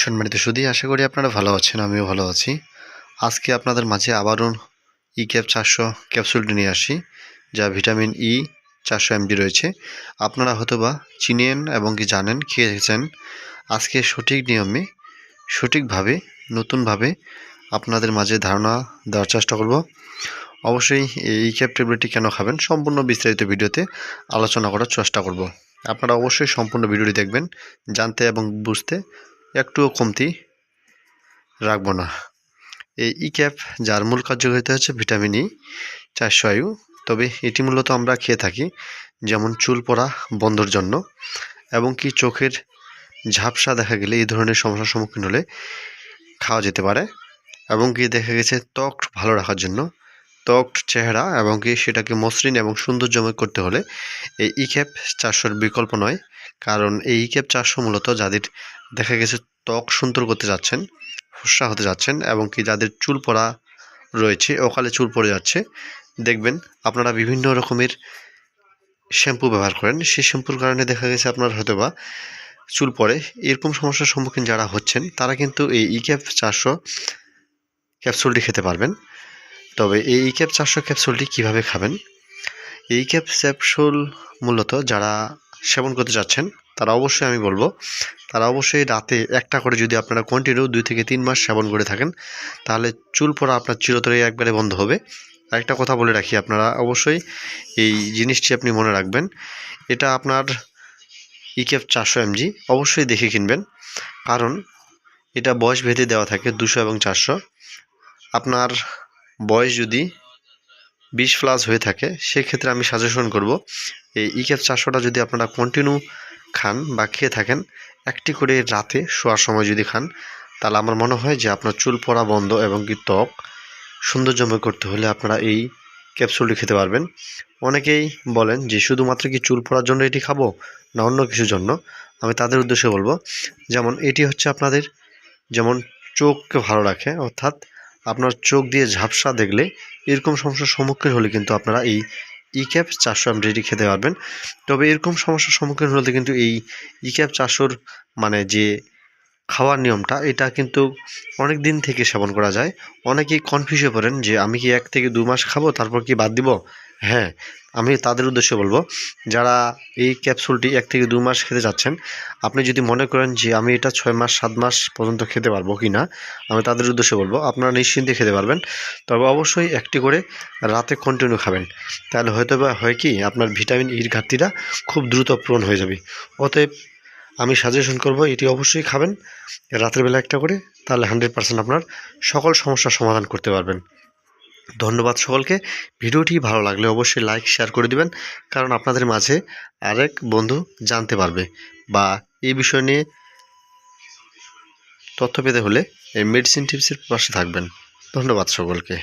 সম্মানিত সুদী আশা করি আপনারা ভালো আছেন, আমিও ভালো আছি। আজকে আপনাদের মাঝে আবারও ই ক্যাপ চারশো ক্যাপসুলটি নিয়ে আসি, যা ভিটামিন ই চারশো এমজি রয়েছে। আপনারা হয়তোবা চিনেন এবং কি জানেন খেয়ে খেয়েছেন। আজকে সঠিক নিয়মে, সঠিকভাবে, নতুনভাবে আপনাদের মাঝে ধারণা দেওয়ার চেষ্টা করব। অবশ্যই এই ক্যাপ ট্যাবলেটটি কেন খাবেন, সম্পূর্ণ বিস্তারিত ভিডিওতে আলোচনা করার চেষ্টা করব। আপনারা অবশ্যই সম্পূর্ণ ভিডিওটি দেখবেন, জানতে এবং বুঝতে একটুও কমতি রাখব না। এই ই ক্যাপ যার মূল কার্যকারিতা হচ্ছে ভিটামিন ই চারশো আয়ু। তবে এটি মূলত আমরা খেয়ে থাকি, যেমন চুল পড়া, বন্ধর জন্য, এবং কি চোখের ঝাপসা দেখা গেলে এই ধরনের সমস্যার সম্মুখীন হলে খাওয়া যেতে পারে, এবং কি দেখা গেছে ত্বক ভালো রাখার জন্য। ত্বক, চেহারা, এবং কি সেটাকে মসৃণ এবং সৌন্দর্যময় করতে হলে এই ই ক্যাপ চারশোর বিকল্প নয়। কারণ এই ক্যাপ চারশো মূলত যাদের দেখা গেছে ত্বক সুন্দর করতে যাচ্ছেন ফর্সা হতে যাচ্ছেন এবং কি যাদের চুল পড়া রয়েছে, অকালে চুল পড়ে যাচ্ছে, দেখবেন আপনারা বিভিন্ন রকমের শ্যাম্পু ব্যবহার করেন। সেই শ্যাম্পুর কারণে দেখা গেছে আপনার হয়তো বা চুল পড়ে। এরকম সমস্যার সম্মুখীন যারা হচ্ছেন, তারা কিন্তু এই ই ক্যাপ চারশো ক্যাপসুলটি খেতে পারবেন। তবে এই ই ক্যাপ চারশো ক্যাপসুলটি কীভাবে খাবেন? এই ক্যাপ ক্যাপসুল মূলত যারা সেবন করতে চাচ্ছেন তারা অবশ্যই আমি বলব, তারা অবশ্যই রাতে একটা করে যদি আপনারা কন্টিনিউ দুই থেকে তিন মাস সেবন করে থাকেন, তাহলে চুল পড়া আপনার চিরতরে একবারে বন্ধ হবে। আরেকটা কথা বলে রাখি আপনারা, অবশ্যই এই জিনিসটি আপনি মনে রাখবেন, এটা আপনার ইকেফ চারশো এমজি অবশ্যই দেখে কিনবেন, কারণ এটা বয়স ভেদে দেওয়া থাকে দুশো এবং চারশো। আপনার বয়স যদি বিশ প্লাস হয়ে থাকে, সেক্ষেত্রে আমি সাজেশন করব, এই ইকেফ চারশোটা যদি আপনারা কন্টিনিউ খান বা খেয়ে থাকেন, একটি করে রাতে শোয়ার সময় যদি খান, তাহলে আমার মনে হয় যে আপনার চুল পড়া বন্ধ এবং কি ত্বক সৌন্দর্যময় করতে হলে আপনারা এই ক্যাপসুলটি খেতে পারবেন। অনেকেই বলেন যে শুধুমাত্র কি চুল পড়ার জন্য এটি খাব না অন্য কিছুর জন্য। আমি তাদের উদ্দেশ্যে বলব, যেমন এটি হচ্ছে আপনাদের, যেমন চোখকে ভালো রাখে, অর্থাৎ আপনার চোখ দিয়ে ঝাপসা দেখলে এরকম সমস্যার সম্মুখীন হলে কিন্তু আপনারা এই ই ক্যাপ চারশো রেডি খেতে পারবেন। তবে এরকম সমস্যার সম্মুখীন হলে কিন্তু এই ই ক্যাপ চারশোর মানে যে খাওয়ার নিয়মটা, এটা কিন্তু অনেক দিন থেকে সেবন করা যায়। অনেকেই কনফিউজ পড়েন যে, আমি কি এক থেকে দু মাস খাব, তারপর কি বাদ দিব? হ্যাঁ আমি তাদের উদ্দেশ্যে বলব, যারা এই ক্যাপসুলটি এক থেকে দু মাস খেতে যাচ্ছেন আপনি যদি মনে করেন যে, আমি এটা ছয় মাস, সাত মাস পর্যন্ত খেতে পারব কি না? আমি তাদের উদ্দেশ্যে বলব, আপনারা নিশ্চিন্তে খেতে পারবেন। তবে অবশ্যই একটি করে রাতে কন্টিনিউ খাবেন। তাহলে হয়তো বা হয় কি, আপনার ভিটামিন ইর ঘাটতিটা খুব দ্রুত পূরণ হয়ে যাবে। অতএব আমি সাজেশন করব, এটি অবশ্যই খাবেন। রাতের বেলা একটা করে, তাহলে হান্ড্রেড পারসেন্ট আপনার সকল সমস্যার সমাধান করতে পারবেন। ধন্যবাদ সকলকে। ভিডিওটি ভালো লাগলে অবশ্যই লাইক শেয়ার করে দিবেন, কারণ আপনাদের মাঝে আরেক বন্ধু জানতে পারবে বা এই বিষয় নিয়ে তথ্য পেতে হলে এই মেডিসিন টিপসের পাশে থাকবেন। ধন্যবাদ সকলকে।